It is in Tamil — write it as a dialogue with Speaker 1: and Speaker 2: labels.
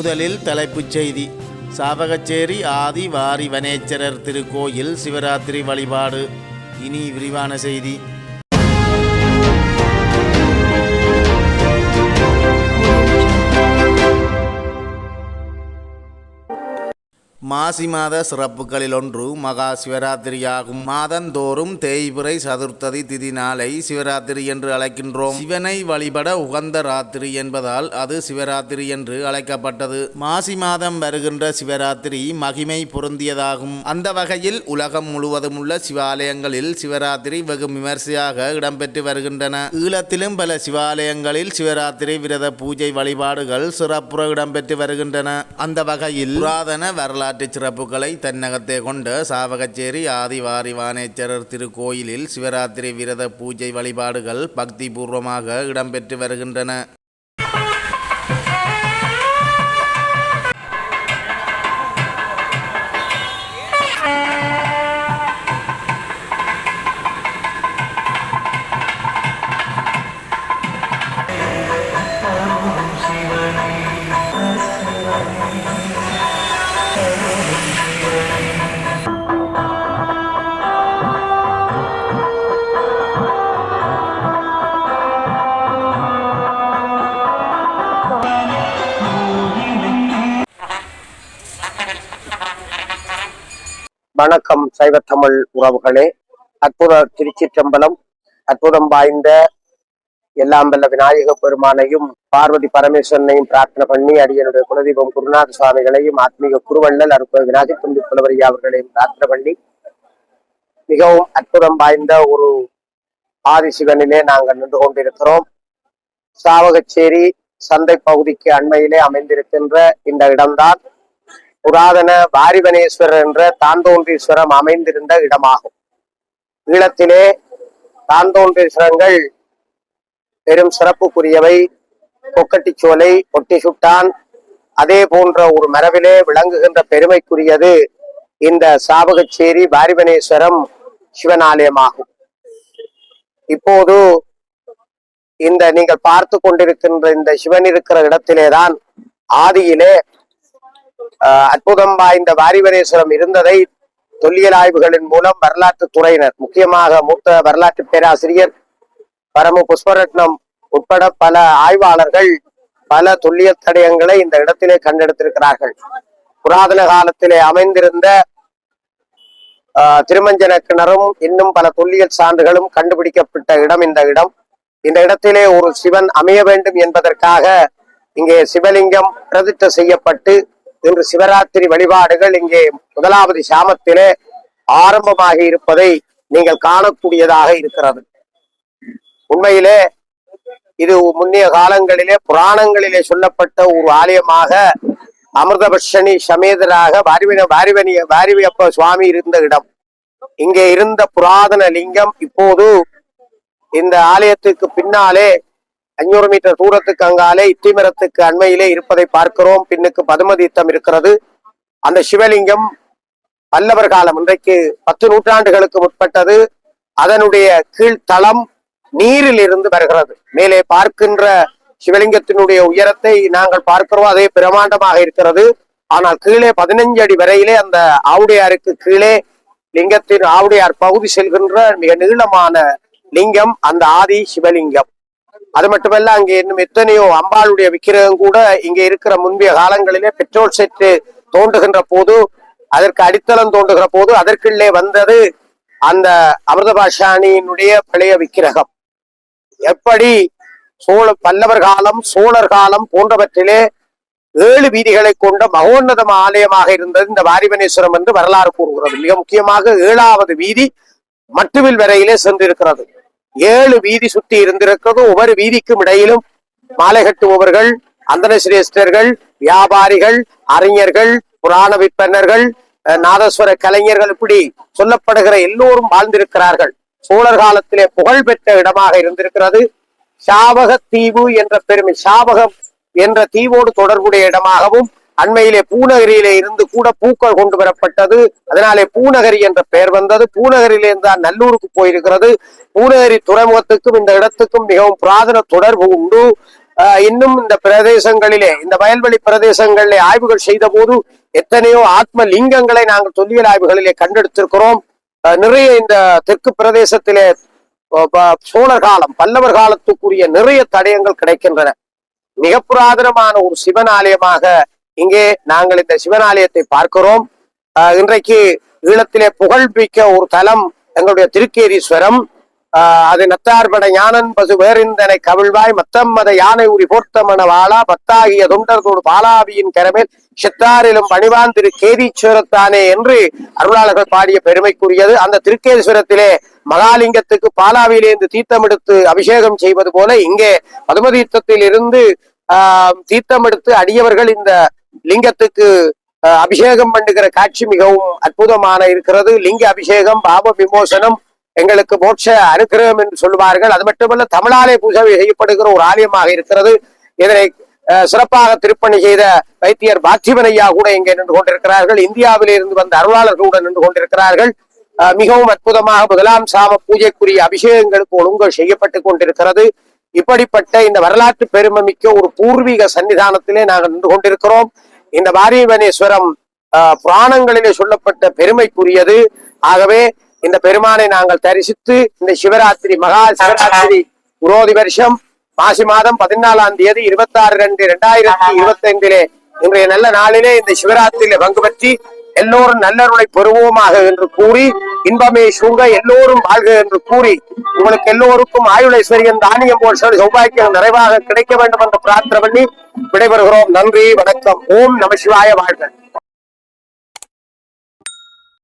Speaker 1: முதலில் தலைப்புச் செய்தி. சாவகச்சேரி ஆதி வாரி வனேச்சரர் திருக்கோயில் சிவராத்திரி வழிபாடு. இனி விரிவான செய்தி. மாசி மாத சிறப்புகளில் ஒன்று மகா சிவராத்திரியாகும். மாதந்தோறும் தேய்பிறை சதுர்த்ததி திதி நாளை சிவராத்திரி என்று அழைக்கின்றோம். சிவனை வழிபட உகந்த ராத்திரி என்பதால் அது சிவராத்திரி என்று அழைக்கப்பட்டது. மாசி மாதம் வருகின்ற சிவராத்திரி மகிமை பொருந்தியதாகும். அந்த வகையில் உலகம் முழுவதும் உள்ள சிவாலயங்களில் சிவராத்திரி வெகு விமர்சையாக இடம்பெற்று வருகின்றன. ஈழத்திலும் பல சிவாலயங்களில் சிவராத்திரி விரத பூஜை வழிபாடுகள் சிறப்புற இடம்பெற்று வருகின்றன. அந்த வகையில் புராதன வரலாற்று சிறப்புகளை தன்னகத்தே கொண்ட சாவகச்சேரி ஆதிவாரி வானேச்சரர் திருக்கோயிலில் சிவராத்திரி விரத பூஜை வழிபாடுகள் பக்திபூர்வமாக இடம்பெற்று வருகின்றன.
Speaker 2: வணக்கம் சைவத்தமிழ் உறவுகளே. அற்புத திருச்சிற்றம்பலம் அற்புதம் வாய்ந்த எல்லாம் வல்ல விநாயக பெருமானையும் பார்வதி பரமேஸ்வரனையும் பிரார்த்தனை பண்ணி அடியனுடைய குலதெய்வம் குருநாத சுவாமிகளையும் ஆத்மீக குருவள்ளல் அற்புத விநாயகர் துண்டி புலவரியா அவர்களையும் பிரார்த்தனை பண்ணி மிகவும் அற்புதம் வாய்ந்த ஒரு ஆதிசிவனிலே நாங்கள் நின்று கொண்டிருக்கிறோம். சாவகச்சேரி சந்தை பகுதிக்கு அண்மையிலே அமைந்திருக்கின்ற இந்த இடம்தான். புராதன வாரிவனேஸ்வரர் என்ற தாந்தோன்றீஸ்வரம் அமைந்திருந்த இடமாகும். ஈழத்திலே தாந்தோன்றீஸ்வரங்கள் பெரும் சிறப்புக்குரியவை. கொக்கட்டிச்சோலை ஒட்டி சுட்டான். அதே போன்ற ஒரு மரபிலே விளங்குகின்ற பெருமைக்குரியது இந்த சாபகச்சேரி வாரிவனேஸ்வரம் சிவனாலயமாகும். இப்போது இந்த நீங்கள் பார்த்து கொண்டிருக்கின்ற இந்த சிவன் இருக்கிற இடத்திலேதான் ஆதியிலே அற்புதம் வாய்ந்த வாரிவரேஸ்வரம் இருந்ததை தொல்லியல் ஆய்வுகளின் மூலம் வரலாற்று துறையினர் முக்கியமாக மூத்த வரலாற்று பேராசிரியர் பரமு புஷ்பரத்னம் உட்பட பல ஆய்வாளர்கள் பல தொல்லியல் தடயங்களை இந்த இடத்திலே கண்டெடுத்திருக்கிறார்கள். புராதன காலத்திலே அமைந்திருந்த திருமஞ்சன கிணறும் இன்னும் பல தொல்லியல் சான்றுகளும் கண்டுபிடிக்கப்பட்ட இடம் இந்த இடம். இந்த இடத்திலே ஒரு சிவன் அமைய வேண்டும் என்பதற்காக இங்கே சிவலிங்கம் பிரதிஷ்டை செய்யப்பட்டு இன்று சிவராத்திரி வழிபாடுகள் இங்கே முதலாவது சாமத்திலே ஆரம்பமாகி இருப்பதை நீங்கள் காணக்கூடியதாக இருக்கிறது. உண்மையிலே இது முன்னைய காலங்களிலே புராணங்களிலே சொல்லப்பட்ட ஒரு ஆலயமாக அமிர்தபர்ஷனி சமேதராக வாரிவின வாரிவனிய வாரிவியப்ப சுவாமி இருந்த இடம். இங்கே இருந்த புராதன லிங்கம் இப்போது இந்த ஆலயத்துக்கு பின்னாலே அஞ்சூறு மீட்டர் தூரத்துக்கு அங்காலே இத்திமரத்துக்கு அண்மையிலே இருப்பதை பார்க்கிறோம். பின்னுக்கு பதுமதீர்த்தம் இருக்கிறது. அந்த சிவலிங்கம் பல்லவர் காலம் இன்றைக்கு பத்து நூற்றாண்டுகளுக்கு முற்பட்டது. அதனுடைய கீழ்த்தளம் நீரில் இருந்து வருகிறது. மேலே பார்க்கின்ற சிவலிங்கத்தினுடைய உயரத்தை நாங்கள் பார்க்கிறோம். அதே பிரமாண்டமாக இருக்கிறது. ஆனால் கீழே பதினஞ்சு அடி வரையிலே அந்த ஆவுடையாருக்கு கீழே லிங்கத்தின் ஆவுடையார் பகுதி செல்கின்ற மிக நீளமான லிங்கம் அந்த ஆதி சிவலிங்கம். அது மட்டுமல்ல அங்கே இன்னும் எத்தனையோ அம்பாளுடைய விக்கிரகம் கூட இங்கே இருக்கிற முந்தைய காலங்களிலே பெட்ரோல் செட்டு தோன்றுகின்ற போது அதற்கு அடித்தளம் தோன்றுகிற போது அதற்குள்ளே வந்தது அந்த அமிர்தபாஷாணியினுடைய பழைய விக்கிரகம். எப்படி? சோழ பல்லவர் காலம் சோழர் காலம் போன்றவற்றிலே ஏழு வீதிகளை கொண்ட மகோன்னதம் ஆலயமாக இருந்தது இந்த வாரிவனேஸ்வரம் என்று வரலாறு கூறுகிறது. மிக முக்கியமாக ஏழாவது வீதி மட்டுவில் வரையிலே சென்றிருக்கிறது. ஏழு வீதி சுற்றி இருந்திருக்கிறது ஒவ்வொரு வீதிக்கும் இடையிலும் மாலை கட்டுபவர்கள் அந்தன சிரேஷ்டர்கள் வியாபாரிகள் அறிஞர்கள் புராண விற்பனர்கள் நாதஸ்வர கலைஞர்கள் இப்படி சொல்லப்படுகிற எல்லோரும் வாழ்ந்திருக்கிறார்கள். சோழர் காலத்திலே புகழ் பெற்ற இடமாக இருந்திருக்கிறது. சாவக தீவு என்ற பெருமை சாவகம் என்ற தீவோடு தொடர்புடைய இடமாகவும் அண்மையிலே பூநகரியிலே இருந்து கூட பூக்கள் கொண்டு வரப்பட்டது. அதனாலே பூநகரி என்ற பெயர் வந்தது. பூநகரியிலிருந்து தான் நல்லூருக்கு போயிருக்கிறது. பூநகரி துறைமுகத்துக்கும் இந்த இடத்துக்கும் மிகவும் புராதன தொடர்பு உண்டு. இன்னும் இந்த பிரதேசங்களிலே இந்த வயல்வெளி பிரதேசங்களிலே ஆய்வுகள் செய்த போது எத்தனையோ ஆத்ம லிங்கங்களை நாங்கள் தொல்லியல் ஆய்வுகளிலே கண்டெடுத்திருக்கிறோம். நிறைய இந்த தெற்கு பிரதேசத்திலே ப- சோழர் காலம் பல்லவர் காலத்துக்குரிய நிறைய தடயங்கள் கிடைக்கின்றன. மிக புராதனமான ஒரு சிவன் ஆலயமாக இங்கே நாங்கள் இந்த சிவன் ஆலயத்தை பார்க்கிறோம். ஆஹ் இன்றைக்கு ஈழத்திலே புகழ்மிக்க ஒரு தலம் எங்களுடைய திருக்கேதீஸ்வரம். ஆஹ் அது நத்தார்பட ஞானன் பசு வேறிந்தனை கவிழ்வாய் மத்தம் மத யானை உரி போர்த்தமன வாழா பத்தாகிய தொண்டர்தோடு பாலாவியின் கரமேல் சித்தாரிலும் பணிவான் திரு கேதீஸ்வரத்தானே என்று அருளாளர்கள் பாடிய பெருமைக்குரியது. அந்த திருக்கேதீஸ்வரத்திலே மகாலிங்கத்துக்கு பாலாவியிலிருந்து தீர்த்தம் எடுத்து அபிஷேகம் செய்வது போல இங்கே பதுமதீர்த்தத்தில் இருந்து ஆஹ் தீர்த்தம் எடுத்து அடியவர்கள் இந்த லிங்கத்துக்கு அபிஷேகம் பண்ணுகிற காட்சி மிகவும் அற்புதமான இருக்கிறது. லிங்க அபிஷேகம் பாப விமோசனம் எங்களுக்கு மோட்ச அனுகிரகம் என்று சொல்லுவார்கள். அது மட்டுமல்ல தமிழாலே பூஜை செய்யப்படுகிற ஒரு ஆலயமாக இருக்கிறது. இதனை சிறப்பாக திருப்பணி செய்த வைத்தியர் பார்த்திபன் கூட இங்கே நின்று கொண்டிருக்கிறார்கள். இந்தியாவிலே இருந்து வந்த அருளாளர்களுடன் நின்று கொண்டிருக்கிறார்கள். மிகவும் அற்புதமாக முதலாம் சாம பூஜைக்குரிய அபிஷேகங்களுக்கு ஒழுங்கு செய்யப்பட்டு கொண்டிருக்கிறது. இப்படிப்பட்ட இந்த வரலாற்று பெருமை மிக்க ஒரு பூர்வீக சன்னிதானத்திலே நாங்கள் நின்று கொண்டிருக்கிறோம். இந்த வாரியவனேஸ்வரம் புராணங்களிலே சொல்லப்பட்ட பெருமைக்குரியது. ஆகவே இந்த பெருமானை நாங்கள் தரிசித்து இந்த சிவராத்திரி மகா சிவராத்திரி குரோதி வருஷம் மாசி மாதம் பதினாலாம் தேதி இருபத்தி ஆறு ரெண்டு இரண்டாயிரத்தி இருபத்தி ஐந்திலே இன்றைய நல்ல நாளிலே இந்த சிவராத்திரியில பங்கு பற்றி எல்லோரும் நல்லருளை பெறுவோமாக என்று கூறி இன்பமே சூங்க எல்லோரும் வாழ்க என்று கூறி உங்களுக்கு எல்லோருக்கும் ஆயுளைஸ்வரியன் தானியம் போல் சில சௌபாக்கியம் நிறைவாக கிடைக்க வேண்டும் என்று பிரார்த்தனை பண்ணி விடைபெறுகிறோம். நன்றி வணக்கம். ஓம் நம சிவாய வாழ்க.